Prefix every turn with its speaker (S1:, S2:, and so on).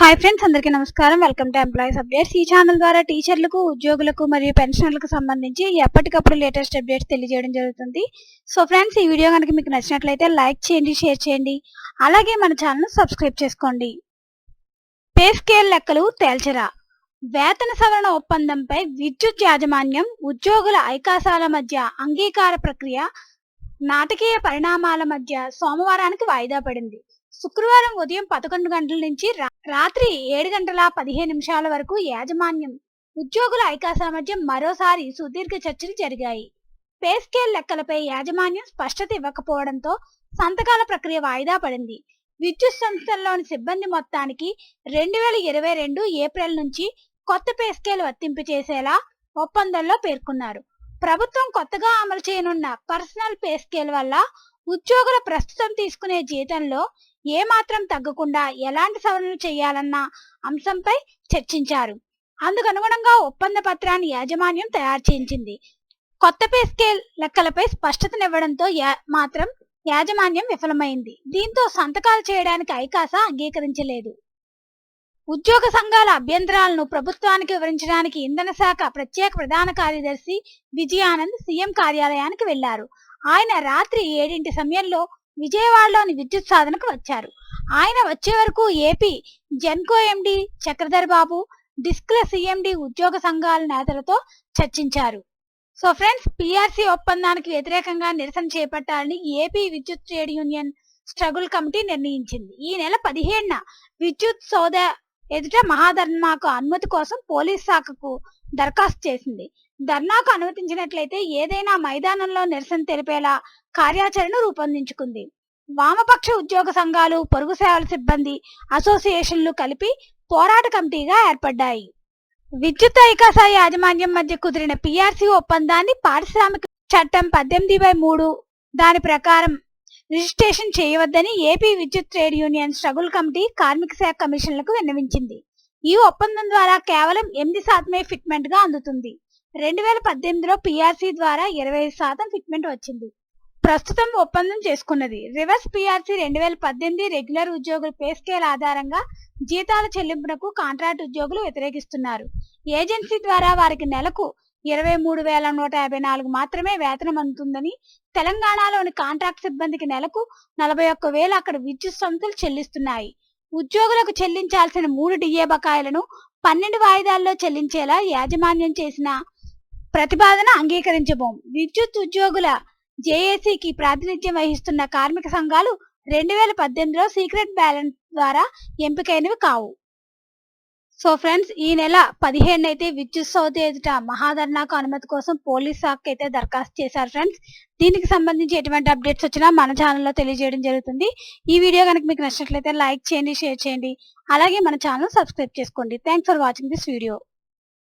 S1: Hi friends అందరికీ నమస్కారం. Welcome to employees updates ఈ ఛానల్ ద్వారా టీచర్లకు ఉద్యోగులకు మరియు పెన్షనర్లకు సంబంధించి ఎప్పటికప్పుడు లేటెస్ట్ అప్డేట్స్ తెలియజేయడం జరుగుతుంది. సో ఫ్రెండ్స్ ఈ వీడియో కనుక మీకు నచ్చినట్లయితే లైక్ చేయండి షేర్ చేయండి. అలాగే మన ఛానల్ సబ్స్క్రైబ్ చేసుకోండి. పే స్కేల్ లెక్కలు తేల్చరా? వేతన సవరణ ఒప్పందంపై విద్యుత్ యాజమాన్యం ఉద్యోగుల ఐకాసాల మధ్య అంగీకార ప్రక్రియ నాటకీయ పరిణామాల మధ్య సోమవారానికి వాయిదా పడింది. శుక్రవారం ఉదయం పదకొండు గంటల నుంచి రాత్రి ఏడు గంటల పదిహేను నిమిషాల వరకు యాజమాన్యం ఉద్యోగుల ఐకాసాల మధ్య మరోసారి సుదీర్ఘ చర్చలు జరిగాయి. పే స్కేల్ లెక్కలపై యాజమాన్యం స్పష్టత ఇవ్వకపోవడంతో సంతకాల ప్రక్రియ వాయిదా పడింది. విద్యుత్ సంస్థల్లోని సిబ్బంది మొత్తానికి రెండు వేల ఇరవై రెండు ఏప్రిల్ నుంచి కొత్త పే స్కేల్ వర్తింపు చేసేలా ఒప్పందంలో పేర్కొన్నారు. ప్రభుత్వం కొత్తగా అమలు చేయనున్న పర్సనల్ పే స్కేల్ వల్ల ఉద్యోగులు ప్రస్తుతం తీసుకునే జీతంలో ఏమాత్రం తగ్గకుండా ఎలాంటి సవరణలు చేయాలన్న అంశంపై చర్చించారు. అందుకనుగుణంగా ఒప్పంద పత్రాన్ని యాజమాన్యం తయారు చేయించింది. కొత్త పే స్కేల్ లెక్కలపై స్పష్టతనివ్వడంతో యా- మాత్రం యాజమాన్యం విఫలమైంది. దీంతో సంతకాలు చేయడానికి ఐకాస అంగీకరించలేదు. ఉద్యోగ సంఘాల అభ్యంతరాలను ప్రభుత్వానికి వివరించడానికి ఇంధన శాఖ ప్రత్యేక ప్రధాన కార్యదర్శి విజయానంద్ సీఎం కార్యాలయానికి వెళ్ళారు. ఆయన రాత్రి ఏడింటి సమయంలో విజయవాడలోని విద్యుత్ సాధనకు వచ్చారు. ఆయన వచ్చే వరకు AP Genco MD Chakradhar Babu డిస్క్ల CMD ఉద్యోగ సంఘాల నేతలతో చర్చించారు. సో ఫ్రెండ్స్ పిఆర్సీ ఒప్పందానికి వ్యతిరేకంగా నిరసన చేపట్టాలని ఏపీ విద్యుత్ ట్రేడ్ యూనియన్ స్ట్రగుల్ కమిటీ నిర్ణయించింది. ఈ నెల పదిహేడున విద్యుత్ సోద ఎదుట మహాధర్నాకు అనుమతి కోసం పోలీస్ శాఖకు దరఖాస్తు చేసింది. ధర్నాకు అనుమతించినట్లయితే ఏదైనా మైదానంలో నిరసన తెలిపేలా కార్యాచరణ రూపొందించుకుంది. వామపక్ష ఉద్యోగ సంఘాలు పొరుగు సేవల సిబ్బంది అసోసియేషన్లు కలిపి పోరాట కమిటీగా ఏర్పడ్డాయి. విద్యుత్ ఐకాస యాజమాన్యం మధ్య కుదిరిన పిఆర్సీ ఒప్పందాన్ని పారిశ్రామిక చట్టం పద్దెనిమిది బై మూడు దాని ప్రకారం రిజిస్ట్రేషన్ చేయవద్దని ఏపీ విద్యుత్ ట్రేడ్ యూనియన్ స్ట్రగుల్ కమిటీ కార్మిక శాఖ కమిషన్లకు విన్నవించింది. ఈ ఒప్పందం ద్వారా కేవలం ఎనిమిది శాతమే ఫిట్మెంట్గా అందుతుంది. రెండు వేల పద్దెనిమిదిలో పిఆర్సీ ద్వారా ఇరవై ఐదు శాతం ఫిట్మెంట్ వచ్చింది. ప్రస్తుతం ఒప్పందం చేసుకున్నది. రివర్స్ పిఆర్సీ రెండు వేల పద్దెనిమిది రెగ్యులర్ ఉద్యోగుల పే స్కేల్ ఆధారంగా జీతాల చెల్లింపునకు కాంట్రాక్ట్ ఉద్యోగులు వ్యతిరేకిస్తున్నారు. ఏజెన్సీ ద్వారా వారికి నెలకు ఇరవై మూడు వేల నూట యాభై నాలుగు మాత్రమే వేతనం అందుతుందని తెలంగాణలోని కాంట్రాక్ట్ సిబ్బందికి నెలకు నలభై ఒక్క వేలు అక్కడ విద్యుత్ సంస్థలు చెల్లిస్తున్నాయి. ఉద్యోగులకు చెల్లించాల్సిన మూడు డిఏ బకాయిలను పన్నెండు వాయిదాల్లో చెల్లించేలా యాజమాన్యం చేసిన ప్రతిపాదన అంగీకరించబోం. విద్యుత్ ఉద్యోగుల జేఏసీకి ప్రాతినిధ్యం వహిస్తున్న కార్మిక సంఘాలు రెండు వేల పద్దెనిమిదిలో సీక్రెట్ బ్యాలెన్స్ ద్వారా ఎంపికైనవి కావు. సో ఫ్రెండ్స్ ఈ నెల పదిహేను అయితే విద్యుత్ సౌతి ఎదుట మహాధర్నాకు అనుమతి కోసం పోలీస్ శాఖ అయితే దరఖాస్తు చేశారు ఫ్రెండ్స్ దీనికి సంబంధించి ఎటువంటి అప్డేట్స్ వచ్చినా మన ఛానల్లో తెలియజేయడం జరుగుతుంది. ఈ వీడియో కనుక మీకు నచ్చినట్లయితే లైక్ చేయండి షేర్ చేయండి. అలాగే మన ఛానల్ సబ్స్క్రైబ్ చేసుకోండి. Thanks for watching this video